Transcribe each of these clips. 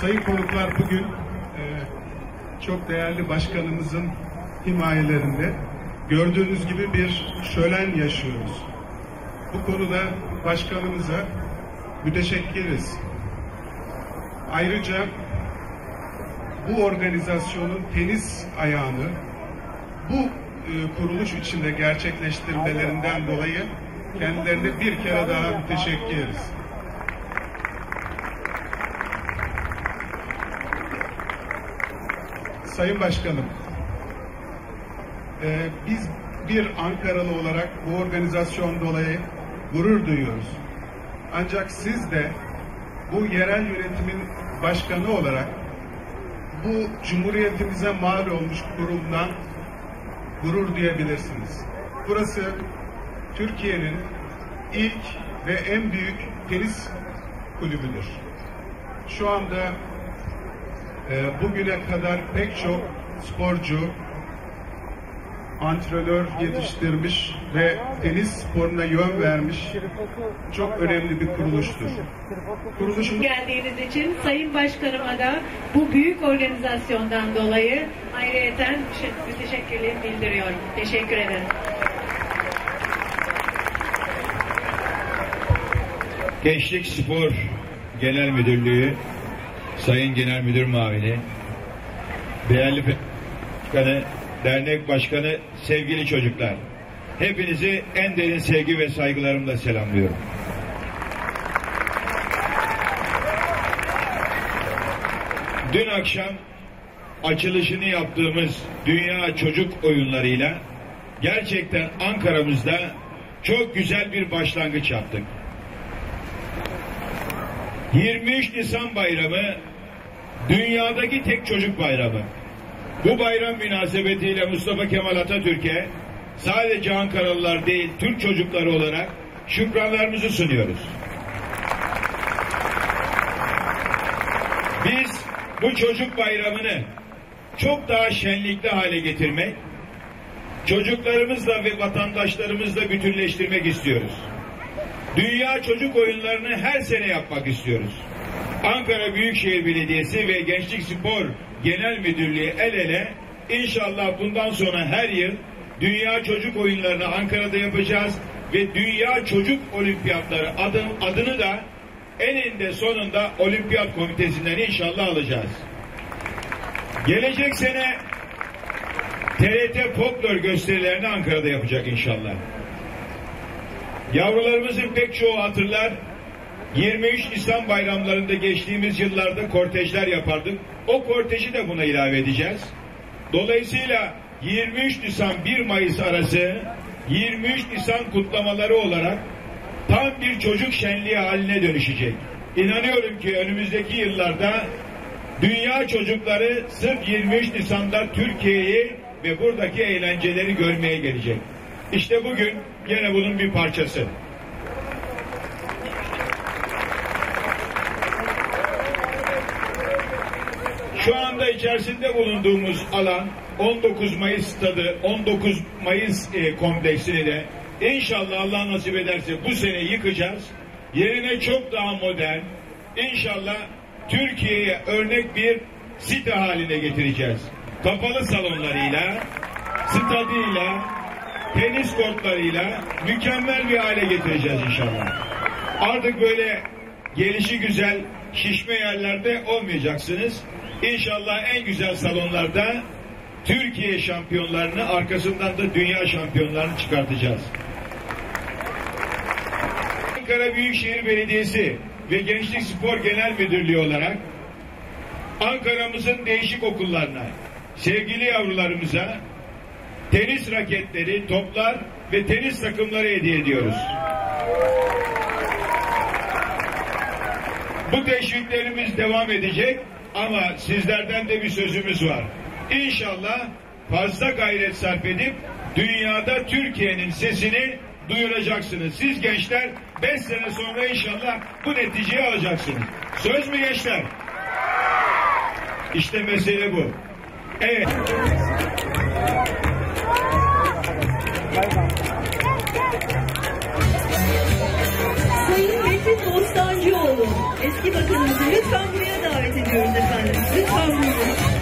Sayın konuklar bugün e, çok değerli başkanımızın himayelerinde gördüğünüz gibi bir şölen yaşıyoruz. Bu konuda başkanımıza müteşekkiriz. Ayrıca bu organizasyonun tenis ayağını bu e, kuruluş içinde gerçekleştirmelerinden dolayı kendilerine bir kere daha müteşekkiriz. Sayın Başkanım, e, biz bir Ankaralı olarak bu organizasyon dolayı gurur duyuyoruz. Ancak siz de bu yerel yönetimin başkanı olarak bu cumhuriyetimize mal olmuş kurumdan gurur duyabilirsiniz. Burası Türkiye'nin ilk ve en büyük tenis kulübüdür. Şu anda e, bugüne kadar pek çok sporcu, antrenör yetiştirmiş ve tenis sporuna yön vermiş çok önemli bir kuruluştur. Kuruluşun geldiğiniz için Sayın Başkanıma da bu büyük organizasyondan dolayı ayrıyeten müteşekkirliğimi bildiriyorum. Teşekkür ederim. Gençlik Spor Genel Müdürlüğü, Sayın Genel Müdür Mavini, değerli başkanı, dernek başkanı, sevgili çocuklar. Hepinizi en derin sevgi ve saygılarımla selamlıyorum. Dün akşam açılışını yaptığımız Dünya Çocuk Oyunları'yla gerçekten Ankara'mızda çok güzel bir başlangıç yaptık. 23 Nisan Bayramı dünyadaki tek çocuk bayramı. Bu bayram münasebetiyle Mustafa Kemal Atatürk'e sadece Ankaralılar değil Türk çocukları olarak şükranlarımızı sunuyoruz. Biz bu çocuk bayramını çok daha şenlikli hale getirmek, çocuklarımızla ve vatandaşlarımızla bütünleştirmek istiyoruz. Dünya çocuk oyunlarını her sene yapmak istiyoruz. Ankara Büyükşehir Belediyesi ve Gençlik Spor Genel Müdürlüğü el ele inşallah bundan sonra her yıl Dünya Çocuk Oyunlarını Ankara'da yapacağız ve Dünya Çocuk Olimpiyatları adı, adını da eninde sonunda Olimpiyat Komitesi'nden inşallah alacağız. Gelecek sene TRT folklor gösterilerini Ankara'da yapacak inşallah. Yavrularımızın pek çoğu hatırlar 23 Nisan bayramlarında geçtiğimiz yıllarda kortejler yapardık. O korteji de buna ilave edeceğiz. Dolayısıyla 23 Nisan 1 Mayıs arası 23 Nisan kutlamaları olarak tam bir çocuk şenliği haline dönüşecek. İnanıyorum ki önümüzdeki yıllarda dünya çocukları sırf 23 Nisan'da Türkiye'yi ve buradaki eğlenceleri görmeye gelecek. İşte bugün yine bunun bir parçası. Anda içerisinde bulunduğumuz alan 19 Mayıs stadı, 19 Mayıs e, kompleksini de inşallah Allah nasip ederse bu sene yıkacağız. Yerine çok daha modern, inşallah Türkiye'ye örnek bir site haline getireceğiz. Kapalı salonlarıyla, stadıyla, tenis kortlarıyla mükemmel bir hale getireceğiz inşallah. Artık böyle gelişi güzel şişme yerlerde olmayacaksınız. İnşallah en güzel salonlarda Türkiye şampiyonlarını arkasından da dünya şampiyonlarını çıkartacağız. Ankara Büyükşehir Belediyesi ve Gençlik Spor Genel Müdürlüğü olarak Ankara'mızın değişik okullarına, sevgili yavrularımıza tenis raketleri, toplar ve tenis takımları hediye ediyoruz. Bu teşviklerimiz devam edecek ama sizlerden de bir sözümüz var. İnşallah fazla gayret sarf edip dünyada Türkiye'nin sesini duyuracaksınız. Siz gençler 5 sene sonra inşallah bu neticeyi alacaksınız. Söz mü gençler? İşte mesele bu. Evet. Sayın Metin Bostancıoğlu, eski bakanımızı lütfen buraya davet ediyoruz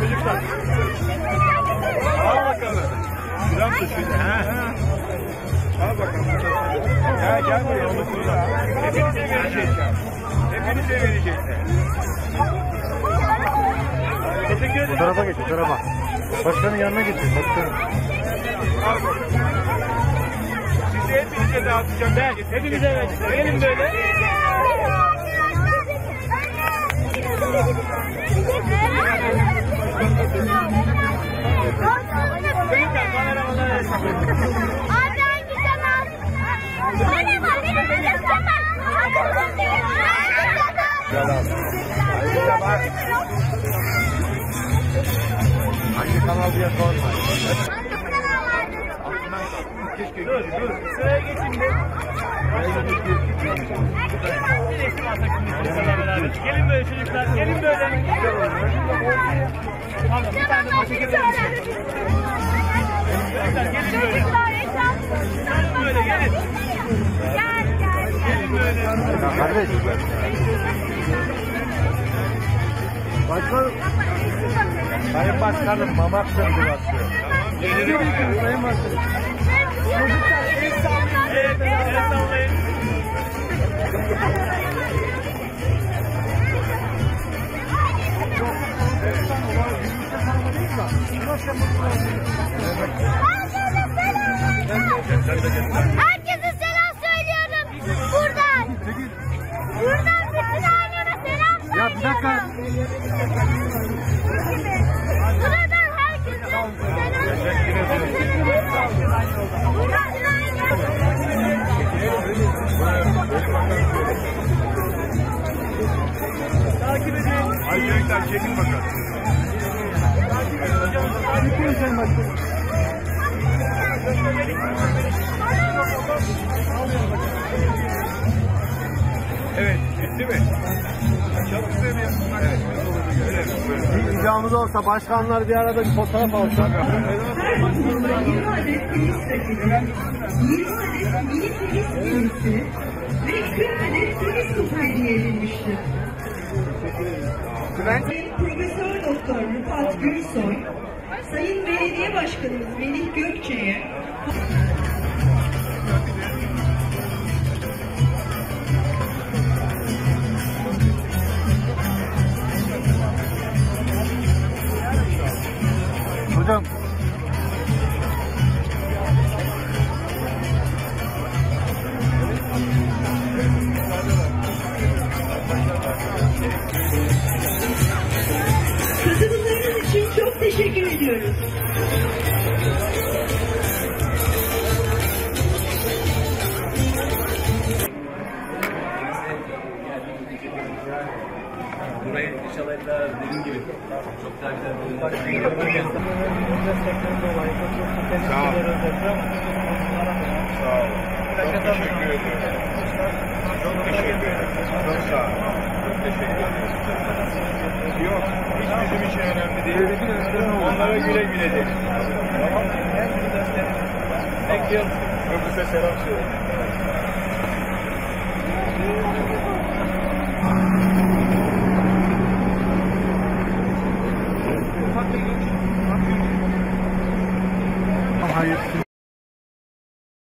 Çocuklar. Al bakalım. Şuradan tut şöyle. Ha. Al bakalım. Ya gel buraya. Hepinize verecekler. Hepinize verecekler. Teşekkür ederim. Bu tarafa geç, bu tarafa. Başkanın yanına getir, başkanın. Al bakalım. Sizi hepinize dağıtacağım. Ben. Hepinize vereceğim. Gelin böyle. Hangi kanal? Söyle bak benim de kanal. Hangi kanal? Hangi kanal diye sorma. Hangi kanal vardı? Keşke dur dur. Sıraya de. Gelin böyle çocuklar. Gelin böyle. Tamam bir tane de maça gelin. Gelin böyle. Gelin böyle gelin. Gel gel. Gelin böyle. Ya kardeş. Başkanım. Sayın Başkanım, mamak söndü bastı. Gelirim. Sayın Başkanım. Evet, el sallayın. Herkese selam söylüyorum. Buradan. Buradan bütün aileme selam söylüyorum. Ya bir dakika. Bitti mi? Çabuk söyleyin. Evet. Bir olsa başkanlar bir arada bir fotoğraf alsa. Her okulda 20 adet tenis raketi, 20 adet mini tenis ünitesi ve 40 adet tenis topu hediye edilmiştir. Sayın Profesör Doktor Rıfat Gülsoy, Sayın Belediye Başkanımız Melih Gökçe'ye Adam Katılımlarınız için çok teşekkür ediyoruz. Thank you. Burayı inşallah hep beraber dediğim gibi çok daha güzel bölümler. Sağ ol. Sağ ol. Çok teşekkür ediyorum. Çok teşekkür ederim. Çok sağ ol. Çok teşekkür ederim. Yok, hiç bizim için önemli değil. Onlara güle güle de. Tek yıl öbürse selam söyle. Thank you. how you